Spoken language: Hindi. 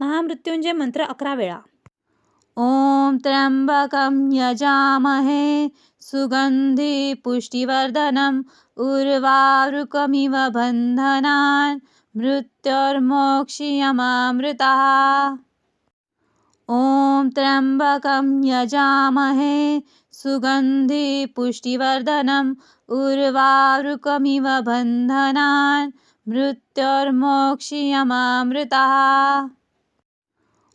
महामृत्युंजय मंत्र अकरा वेळा. ॐ त्र्यम्बकं यजामहे, सुगन्धि पुष्टिवर्धनम् उर्वारुकमिव बन्धनान्, मृत्योर्मोक्षीयमामृतः. ओम त्र्यम्बकं यजामहे, सुगन्धि पुष्टिवर्धनम् उर्वारुकमिव बन्धनान्, मृत्योर्मोक्षीयमामृतः.